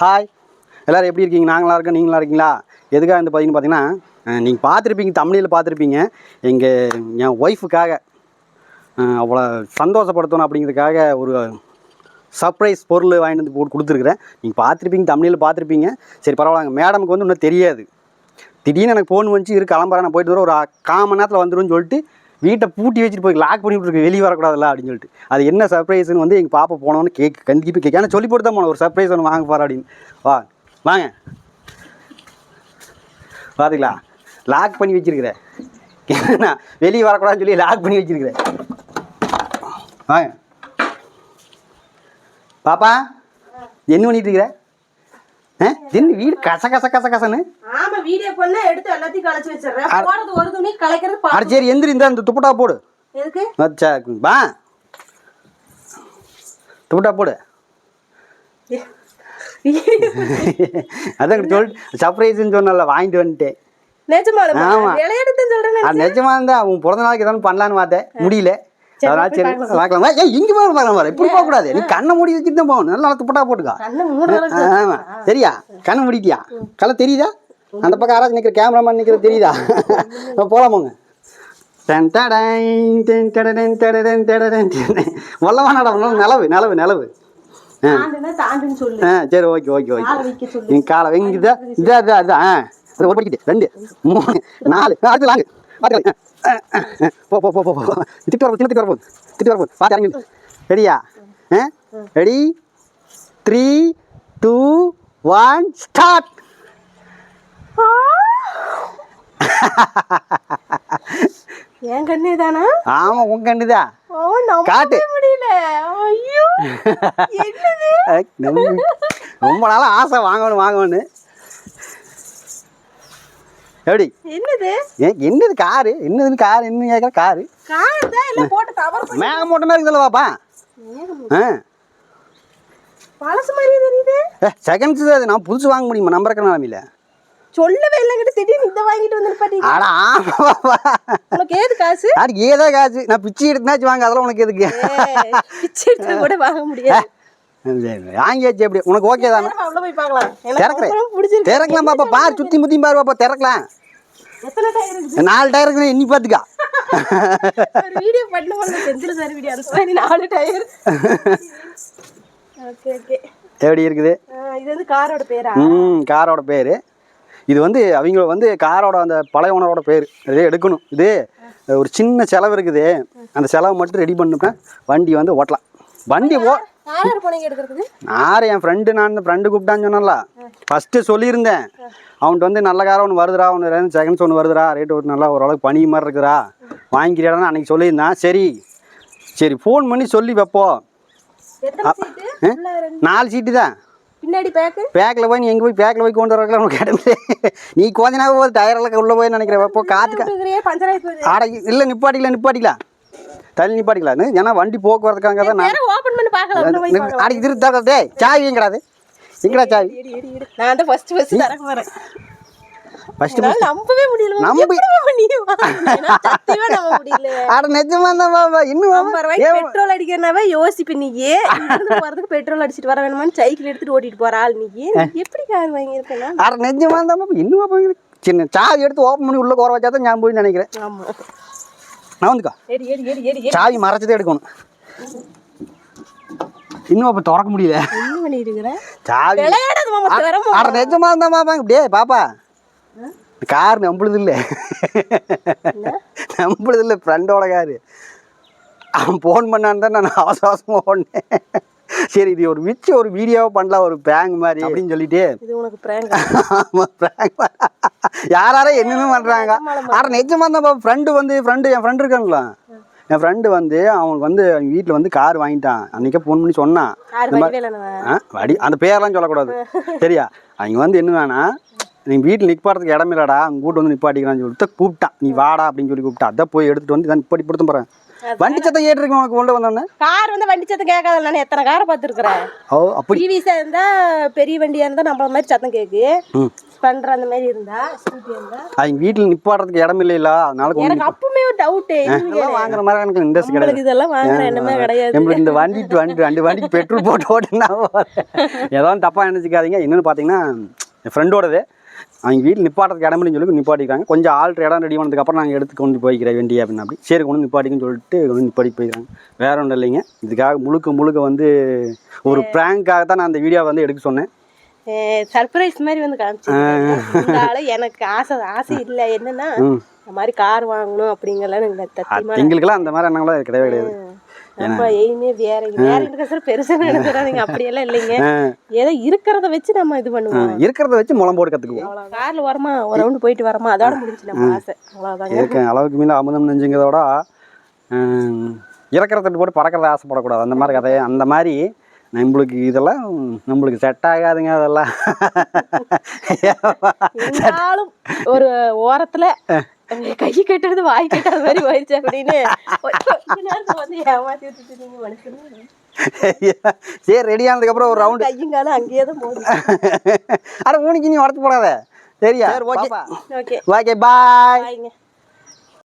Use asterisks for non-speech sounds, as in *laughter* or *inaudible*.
Hi எல்லோரும் எப்படி இருக்கீங்க? நாங்களாக இருக்கோம்? நீங்களாக இருக்கீங்களா? எதுக்காக வந்து பார்த்தீங்கன்னு பார்த்தீங்கன்னா நீங்கள் பார்த்துருப்பீங்க தமிழில் பார்த்துருப்பீங்க. எங்கள் என் ஒய்ஃபுக்காக அவ்வளோ சந்தோஷப்படுத்தணும் அப்படிங்கிறதுக்காக ஒரு சர்ப்ரைஸ் பொருள் வாங்கிட்டு வந்து போட்டு கொடுத்துருக்குறேன். நீங்கள் பார்த்துருப்பீங்க தமிழில் பார்த்துருப்பீங்க. சரி பரவாயில்ல மேடமுக்கு வந்து இன்னும் தெரியாது. திடீர்னு எனக்கு ஃபோன் வந்துச்சு இரு கிளம்புறேன் நான் போயிட்டு வர ஒரு காமன் மணி நேரத்தில் வந்துடும் சொல்லிட்டு வீட்டை பூட்டி வச்சுட்டு போய் லாக் பண்ணி விட்ருக்கு வெளியே வரக்கூடாதுல்ல அப்படின்னு சொல்லிட்டு. அது என்ன சர்ப்ரைஸ்னு வந்து எங்கள் பாப்பா போனோன்னு கேக் கண்டிப்பாக கேட்க ஏன்னா சொல்லி போட்டு தான் போனோம். ஒரு சர்ப்ரைஸ் ஒன்று வாங்க போகிறேன் அப்படின்னு. வா வாங்க. பார்த்துக்கலாம் லாக் பண்ணி வச்சிருக்கிறேன் ஏன்னா வெளியே வரக்கூடாதுன்னு சொல்லி லாக் பண்ணி வச்சிருக்கிறேன் வாங்க. பாப்பா என்ன பண்ணிட்டு இருக்கிற ஆ? என்ன வீடு கச கச கச கசன்னு. ஆமா வீடியோ பண்ண எடுத்து எல்லாத்தையும் களைச்சு வச்சிடுறேன். போறது ஒரு துணி கலைக்கிறது பா- அட சரி எந்திரி இந்த இந்த துப்பட்டா போடு. எதுக்கு? அச்சா வா. துப்பட்டா போடு. அதான் சொல்லிட்டு சர்ப்ரைஸ்ன்னு சொன்னல வாங்கிட்டு வந்துட்டேன். நிஜமாலுமா? ஆமா. நிஜமா இருந்தா உன் பிறந்த நாளைக்கு ஏதாவது பண்ணலான்னு பார்த்தேன். முடியல. அதனால சரி பார்க்கலாம். ஏய் இங்கே போய் பார்க்கலாம் பாரு. இப்படி போகக்கூடாது. நீ கண்ணை மூடி வச்சுட்டு தான் போகணும். நல்லா துப்பட்டா போட்டுக்கா. ஆமா. சரியா? கண்ணை மூடிட்டியா? கலை தெரியுதா? அந்த பக்கம் யாராச்சும் நிற்கிற கேமராமேன் நிற்கிறது தெரியுதா? போகலாமாங்க டென் டடைன் டென் டடடன் டடடன் டடடன். வல்லவா நடம் நிலவு நிலவு நிலவு. ஆ. சரி ஓகே ஓகே ஓகே. நீ காலை வெங்க இதா இதா இதா ஆ. ஒரு படிக்கிட்டு ரெண்டு மூணு நாலு. அடுத்து லாங்கு. பார்க்கலாம் போ போ போ போ திட்டு வரப்போ திட்டு வரப்போ திட்டு வரப்போ பார்த்து இறங்கி ரெடியா ready three two one start என் கண்ணே தானா உங்க கண்டுதா ஓ நம்பவே காட்டு. முடியல. ஐயோ ரொம்ப நாளாக ஆசை வாங்கணும் வாங்கணும்னு. எப்படி என்னது? என்னது காரு? என்னதுன்னு காரு? என்ன கேட்குற காரு. கார் தான் இல்ல போட்டு பண்ணி மேகம் மூட்டை மாதிரி இருக்குதுல்ல பாப்பா. ஆ. பழசு மாதிரியே தெரியுது. செகண்ட்ஸ் அது. நான் புதுசு வாங்க முடியுமா? நம்பர் இருக்கிற நிலமையில. சொல்லவே இல்லைங்கிட்ட திடீர்னு இதை வாங்கிட்டு வந்து பாத்தீங்க அட ஆமா பாப்பா. உனக்கு ஏது காசு? அதுக்கு ஏதோ காசு? நான் பிச்சை எடுத்துனாச்சு வாங்க அதெல்லாம் உனக்கு எதுக்கு? பிச்சை எடுத்து கூட வாங்க முடியாது. வாங்கியாச்சு எப்படி? உனக்கு ஓகே தானே? திறக்கிறேன். திறக்கலாம் பாப்பா பார் சுத்தி முத்தியும் பாரு பாப்பா. திறக்கலாம். நாலு டயர் இருக்குது எண்ணி பார்த்துக்கா. வீடியோ பண்ண நாலு டயர் ஓகே ஓகே எப்படி இருக்குது? இது வந்து காரோட பேரா? ம் காரோட பேர். இது வந்து அவங்க வந்து காரோட அந்த பழைய ஓனரோட பேர். இதே எடுக்கணும். இது ஒரு சின்ன செலவு இருக்குது. அந்த செலவு மட்டும் ரெடி பண்ணிட்டா வண்டி வந்து ஓட்டலாம். வண்டி ஓ யார் என் ஃப்ரெண்டு நான் இந்த ஃப்ரெண்டு கூப்பிட்டான்னு சொன்னல ஃபஸ்ட்டு சொல்லியிருந்தேன். அவன்கிட்ட வந்து நல்ல காரம் ஒன்று வருதுடா. ஒன்று ரெண்டு செகண்ட்ஸ் ஒன்று வருதுடா. ரேட்டு ஒரு நல்லா ஓரளவுக்கு பனி மாதிரி இருக்குதுடா. வாங்கிக்கிறியாடான்னு அன்றைக்கி சொல்லியிருந்தான். சரி. சரி ஃபோன் பண்ணி சொல்லி வைப்போம். நாலு சீட்டு தான். பின்னாடி பேக்கு பேக்கில் போய் நீ எங்கே போய் பேக்கில் போய் கொண்டு வரக்கலாம் உனக்கு கிடந்து நீ கொஞ்ச நேரம் போது டயரெல்லாம் உள்ளே போய் நினைக்கிறேன் ஆகி போகுது. ஆட இல்லை நிப்பாட்டிக்கலாம் நிப்பாட்டிக்கலாம் தள்ளி நிப்பாட்டிக்கலாம் ஏன்னா வண்டி போக்குவரத்துக்காக தான் பார்க்கலாம் அடிக்கு திருத்தா டேய் சாவி எங்கடாது எங்கடா சாவி. நான் ஃபர்ஸ்ட் ஃபர்ஸ்ட் தரக்க போறேன். நம்பவே முடியல நம்பி- ஆட நிஜமா தான் பாப்பா இன்னும் பெட்ரோல் அடிக்கிறனாவே யோசிப்பு நீ *laughs* இங்கிருந்து போறதுக்கு பெட்ரோல் அடிச்சிட்டு வர வேணுமான்னு சைக்கிள் எடுத்துட்டு ஓட்டிட்டு போற ஆள் நீ எப்படி கார் ஆட நிஜமா தான் இன்னும் சின்ன சாவி எடுத்து ஓப்பன் பண்ணி உள்ள குறை வச்சா தான் நான் போய் நினைக்கிறேன். ஆமா. நான் வந்துக்கா. சாவி மறைச்சதே எடுக்கணும். இன்னும் அப்போ திறக்க முடியல. என்ன பண்ணிட்டு இருக்கிற சாவி விளையாடாத மாமா திறம ஆட நிஜமா தான் பாப்பா இப்படியே பாப்பா. கார் நம்பளுது இல்லை நம்பளுது இல்லை ஃப்ரெண்டோட காரு. அவன் ஃபோன் பண்ணான்னு தான் நான் அவசர அவசரமாக ஓடினேன். சரி இது ஒரு மிச்ச ஒரு வீடியோவை பண்ணலாம் ஒரு பேங்க் மாதிரி அப்படின்னு சொல்லிட்டு. உனக்கு பிராங்க் ஆமா, prank. பண்ண- யார் யாரோ என்னென்ன பண்ணுறாங்க ஆட நிஜமா தான் ஃப்ரெண்டு வந்து ஃப்ரெண்டு என் ஃப்ரெண்டு இருக்காங்களா? என் ஃப்ரெண்டு வந்து அவனுக்கு வந்து அவங்க வீட்டில் வந்து கார் வாங்கிட்டான். அன்றைக்கே ஃபோன் பண்ணி சொன்னான். இல்லைண்ணா ஆ வடி அந்த பேரெல்லாம் சொல்லக்கூடாது. *laughs* சரியா? அவங்க வந்து என்னன்னா நீ வீட்டில் நிற்பாடுறதுக்கு இடம் இல்லடா அங்கே கூட்டு வந்து நிப்பாட்டிக்கிறான்னு சொல்லிட்டு கூப்பிட்டான். நீ வாடா அப்படின்னு சொல்லி கூப்பிட்டான். அதான் போய் எடுத்துட்டு வந்து இதான் நிப்பாட்டி படுத்த போகிறேன் வண்டி சத்தம் கேட்டிருக்கேன் உனக்கு கொண்டு வந்தோன்னே கார் வந்து வண்டி சத்தம் கேட்காத நான் எத்தனை காரை பார்த்துருக்குறேன் ஓ அப்படி டிவிஸா இருந்தா பெரிய வண்டியா இருந்தா நம்மள மாதிரி சத்தம் கேக்கு. ம். பண்ற அந்த மாதிரி இருந்தா ஸ்கூட்டி இருந்தா. அவங்க வீட்டில் நிப்பாடுறதுக்கு இடம் இல்லைல்ல அதனால எனக்கு அப்பவுமே ஒரு இதெல்லாம் வாங்குற மாதிரி எனக்கு இன்ட்ரெஸ்ட் கிடையாது. இதெல்லாம் வாங்குற எண்ணமே கிடையாது. இந்த வண்டி வண்டி ரெண்டு வண்டிக்கு பெட்ரோல் போட்டு ஓட்டுனா ஏதோ தப்பாக நினச்சிக்காதீங்க. இன்னொன்று பார்த்தீங்கன்னா என் ஃப்ரெண்டோடது அவங்க வீட்டில் நிப்பாட்டுறதுக்கு இடம் இல்லைன்னு சொல்லி நிப்பாட்டிக்கிறாங்க கொஞ்சம் ஆல்ட்ரு இடம் ரெடி பண்ணதுக்கப்புறம் நாங்கள் எடுத்து கொண்டு போய்க்கிறேன் வண்டி அப்படின்னு அப்படி. சரி கொண்டு நிப்பாட்டிக்குன்னு சொல்லிட்டு கொண்டு வந்து நிப்பாட்டி போய்க்கிறாங்க வேற ஒன்றும் இல்லைங்க. இதுக்காக முழுக்க முழுக்க வந்து ஒரு ப்ராங்காக தான் நான் அந்த வீடியோ வந்து எடுக்க சொன்னேன். சர்ப்ரைஸ் மாதிரி வந்து காமிச்சிருக்காங்க. எனக்கு ஆசை ஆசை இல்லை. என்னன்னா இந்த மாதிரி கார் வாங்கணும் அப்படிங்கலாம் எங்களுக்கெல்லாம் அந்த மாதிரி எண்ணங்களாம் கிடையவே கிடையாது. நம்ம எய்மே வேற வேற பெருசா நினைச்சுறாதீங்க அப்படியெல்லாம் இல்லைங்க. ஏதோ இருக்கிறத வச்சு நம்ம இது பண்ணுவோம். இருக்கிறத வச்சு முளம் போட்டு அவ்வளோ கார்ல வரமா ஒரு ரவுண்டு போயிட்டு வரமா அதோட முடிஞ்சு நம்ம ஆசை. அவ்வளோதாங்க இருக்க அளவுக்கு மீன் அமுதம் நெஞ்சுங்கிறதோட ஹம், இறக்குற தட்டு போட்டு பறக்கிறத ஆசைப்படக்கூடாது. அந்த மாதிரி கதை அந்த மாதிரி நம்மளுக்கு இதெல்லாம் நம்மளுக்கு செட் ஆகாதுங்க அதெல்லாம். *laughs* ஒரு ஓரத்துல கை கட்டுறது வாய் கட்டாத மாதிரி போயிடுச்சு அப்படின்னு வந்து ஏமாத்தி விட்டுட்டு நீங்க மனுஷன் சரி ரெடி ஆனதுக்கப்புறம் ஒரு ரவுண்டு கையும் காலம் அங்கேயே தான் போகுது அட ஊனிக்கு நீ வளர்த்து போடாத சரியா சரி ஓகே ஓகே ஓகே பாய் பாய்ங்க